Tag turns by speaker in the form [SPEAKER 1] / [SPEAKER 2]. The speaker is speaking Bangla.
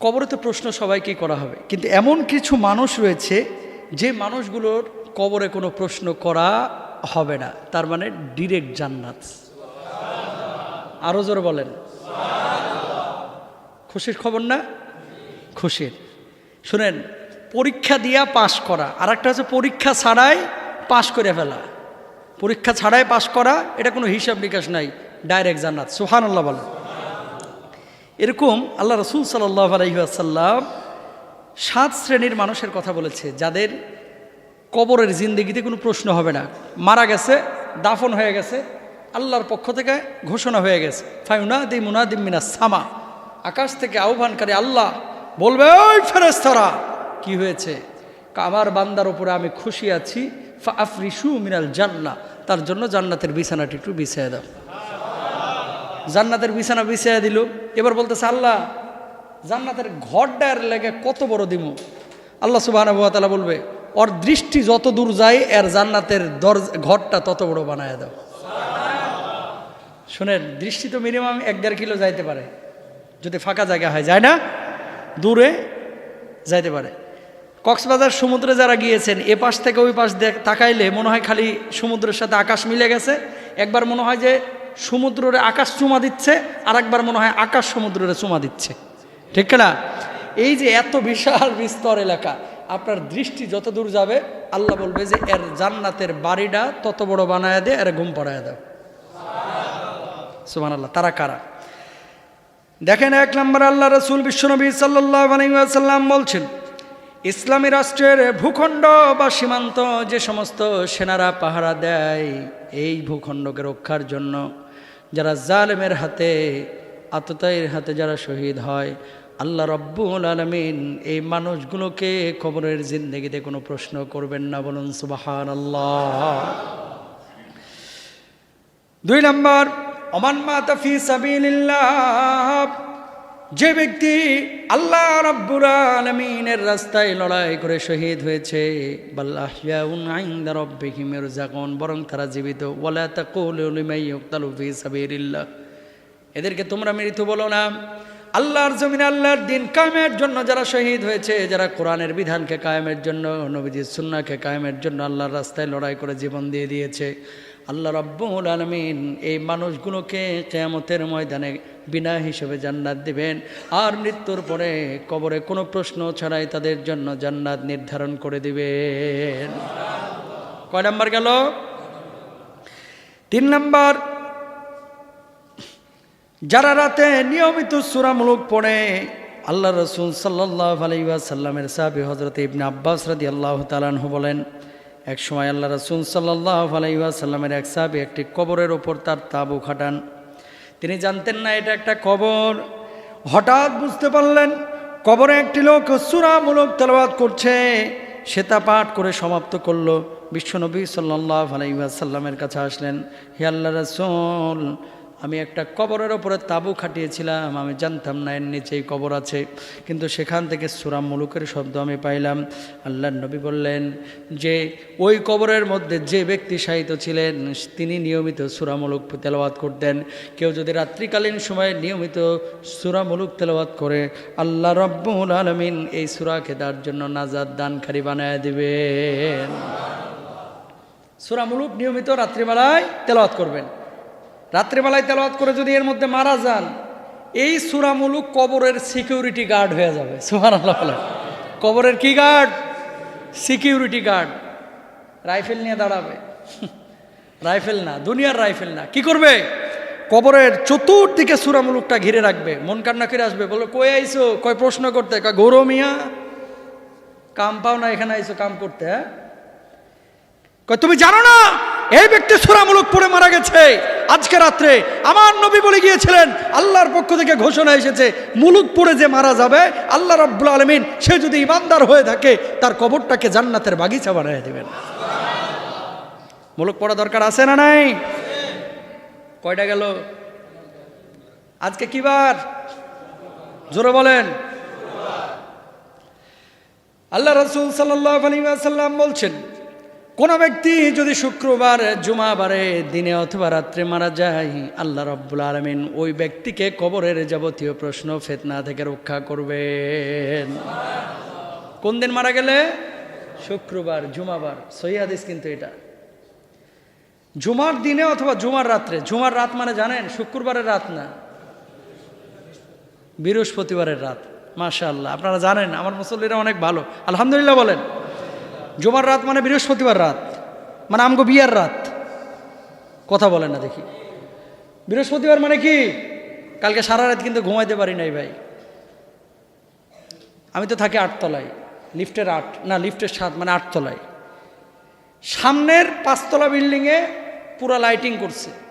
[SPEAKER 1] কবরে তো প্রশ্ন সবাইকেই করা হবে। কিন্তু এমন কিছু মানুষ রয়েছে, যে মানুষগুলোর কবরে কোনো প্রশ্ন করা হবে না। তার মানে ডিরেক্ট জান্নাত। আরও জোরে বলেন। খুশির খবর না? খুশির। শুনেন, পরীক্ষা দিয়া পাশ করা। আর একটা হচ্ছে পরীক্ষা ছাড়াই পাশ করে ফেলা। পরীক্ষা ছাড়াই পাশ করা, এটা কোনো হিসাব নিকাশ নাই। ডাইরেক্ট জান্নাত। সুহান আল্লাহ বলেন। এরকম আল্লাহ রসুল সাল্লাহ আলহিহাসাল্লাম সাত শ্রেণির মানুষের কথা বলেছে, যাদের কবরের জিন্দগিতে কোনো প্রশ্ন হবে না। মারা গেছে, দাফন হয়ে গেছে, আল্লাহর পক্ষ থেকে ঘোষণা হয়ে গেছে। ফাইনা মুনাদিম মিনা সামা, আকাশ থেকে আহ্বানকারী আল্লাহ বলবে, ওই ফেরেস্তারা কি হয়েছে? আমার বান্দার উপরে আমি খুশি আছি আফরিসু মিনাল জান্না তার জন্য জান্নাতের বিছানাটি একটু বিছিয়ে দাও। জান্নাতের বিছানা বিছিয়ে দিল। এবার বলতেছে, আল্লাহ, জান্নাতের ঘরটার লেগে কত বড় দিম? আল্লাহ সুবাহ বলবে, ওর দৃষ্টি যত দূর যায়, এর জান্নাতের দর ঘরটা তত বড় বানায় দাও। শোনেন, দৃষ্টি তো মিনিমাম এক দেড় কিলো যাইতে পারে। যদি ফাঁকা জায়গা হয়, যায় না? দূরে যাইতে পারে। কক্সবাজার সমুদ্রে যারা গিয়েছেন, এ পাশ থেকে ওই পাশ দেখ তাকাইলে মনে হয় খালি সমুদ্রের সাথে আকাশ মিলে গেছে। একবার মনে হয় যে সমুদ্রে আকাশ চুমা দিচ্ছে আর একবার মনে হয় আকাশ সমুদ্রে চুমা দিচ্ছে। ঠিক না এই যে এত বিশাল বিস্তর এলাকা, আপনার দৃষ্টি যত দূর যাবে, আল্লাহ বলবে যে, এর জান্নাতের বাড়িটা তত বড় বানায় দে, এর ঘুম পড়ায় দাও। সুমান আল্লাহ তারা কারা? দেখেন এক নম্বর আল্লাহ রসুল বিশ্বনবী সাল্লাম বলছেন, ইসলামী রাষ্ট্রের ভূখণ্ড বা সীমান্ত যে সমস্ত সেনারা পাহারা দেয়, এই ভূখণ্ডকে রক্ষার জন্য যারা জালেমের হাতে, আততায়ের হাতে যারা শহীদ হয়, আল্লাহ রব্বুল আলমিন এই মানুষগুলোকে কবরের জিন্দগিতে কোনো প্রশ্ন করবেন না, বলুন সুবাহান আল্লাহ দুই নম্বর অমান মাতাফি সাবিল্লাহ যে ব্যক্তি আল্লাহ রব্বুর আলমিনের রাস্তায় লড়াই করে শহীদ হয়েছে রব্বিহিমের জাগন বরং তারা জীবিত। এদেরকে তোমরা মৃত্যু বলো না। আল্লাহর জমিনে আল্লাহর দিন কায়েমের জন্য যারা শহীদ হয়েছে, যারা কোরআনের বিধানকে কায়েমের জন্য, নবীজির সুন্নাকে কায়েমের জন্য আল্লাহর রাস্তায় লড়াই করে জীবন দিয়ে দিয়েছে। আল্লাহ রব্বুল আলমিন এই মানুষগুলোকে কেয়ামতের ময়দানে বিনা হিসেবে জান্নাত দিবেন। আর মৃত্যুর পরে কবরে কোনো প্রশ্ন ছাড়াই তাদের জন্য জান্নাত নির্ধারণ করে দিবেন। কয় নাম্বার গেল? তিন নাম্বার, যারা রাতে নিয়মিত সুরামূলক পড়ে, আল্লাহ রসুল সাল্লাহ আলাইসাল্লামের সাহাবি হজরত ইবনে আব্বাস রাদি আল্লাহ তালানহু বলেন এক সময় আল্লাহ রসুল সাল্লাহ আলাইসাল্লামের এক সাহাবি একটি কবরের ওপর তার তাবু খাটান। তিনি জানতেন না এটা একটা কবর। হঠাৎ বুঝতে পারলেন, কবরে একটি লোক সুরামূলক তেলাবাদ করছে। সে তা পাঠ করে সমাপ্ত করল। বিশ্বনবী সাল্লাহ আলাইসাল্লামের কাছে আসলেন, হে আল্লাহ রসুল আমি একটা কবরের ওপরে তাবু খাটিয়েছিলাম, আমি জানতাম না এর নিচেই কবর আছে। কিন্তু সেখান থেকে সুরাম মুলুকের শব্দ আমি পাইলাম। আল্লাহ নবী বললেন যে, ওই কবরের মধ্যে যে ব্যক্তি সাহিত্য ছিলেন, তিনি নিয়মিত সুরামুলুক তেলাওয়াত করতেন। কেউ যদি রাত্রিকালীন সময়ে নিয়মিত সুরামুলুক তেলাওয়াত করে, আল্লাহ রব্বুল আলমিন এই সুরাকে তার জন্য নাজাদ দানকারী বানায় দিবেন। সুরামুলুক নিয়মিত রাত্রিবেলায় তেলাওয়াত করবেন। রাত্রেবেলায় তেলাওয়াত করে যদি এর মধ্যে মারা যান, এই সুরামুলুক কবরের সিকিউরিটি গার্ড হয়ে যাবে। সুহান আল্লাহ কবরের কি গার্ড সিকিউরিটি গার্ড রাইফেল নিয়ে দাঁড়াবে। রাইফেল না, দুনিয়ার রাইফেল না। কি করবে? কবরের চতুর্দিকে সুরামুলুকটা ঘিরে রাখবে। মন কান্না করে আসবে বলো কই আইসো কয় প্রশ্ন করতে? কয়, গৌরব মিয়া, কাম পাও না এখানে আইসো কাম করতে হ্যাঁ? তুমি জানো না, এই ব্যক্তি সুরামূলক পড়ে মারা গেছে। আজকে রাত্রে আমার নবী বলে গিয়েছিলেন, আল্লাহর পক্ষ থেকে ঘোষণা এসেছে মুলুক পড়ে যে মারা যাবে, আল্লাহ রব্বুল আলমিন, সে যদি ইমানদার হয়ে থাকে, তার কবরটাকে জান্নাতের বাগিচা বানিয়ে দেবেন। মুলুক পড়া দরকার আছে না নাই? কয়টা গেল? আজকে কি বার? জোরে বলেন। আল্লাহ রসুল সাল্লাহ আলী বলছেন কোনো ব্যক্তি যদি শুক্রবার, জুমাবারে, দিনে অথবা রাত্রে মারা যায়, আল্লাহ রব্বুল আলমিন ওই ব্যক্তিকে কবরের যাবতীয় প্রশ্ন, ফেতনা থেকে রক্ষা করবেন। কোন দিন মারা গেলে? শুক্রবার, জুমাবার। সহিদিস কিন্তু এটা। জুমার দিনে অথবা জুমার রাত্রে, জুমার রাত মানে জানেন, শুক্রবারের রাত না। বৃহস্পতিবারের রাত। মাশা আল্লাহ আপনারা জানেন, আমার মুসল্লিরা অনেক ভালো। আলহামদুলিল্লাহ বলেন। জুমার রাত মানে বৃহস্পতিবার রাত মানে আমগো বিয়ার রাত। কথা বলেন না দেখি। বৃহস্পতিবার মানে কি? কালকে সারা রাত কিন্তু ঘুমাইতে পারি নাই ভাই। আমি তো থাকি আটতলায় লিফটের আট, না, লিফটের সাত মানে আটতলায় সামনের পাঁচতলা বিল্ডিংয়ে পুরা লাইটিং করছে।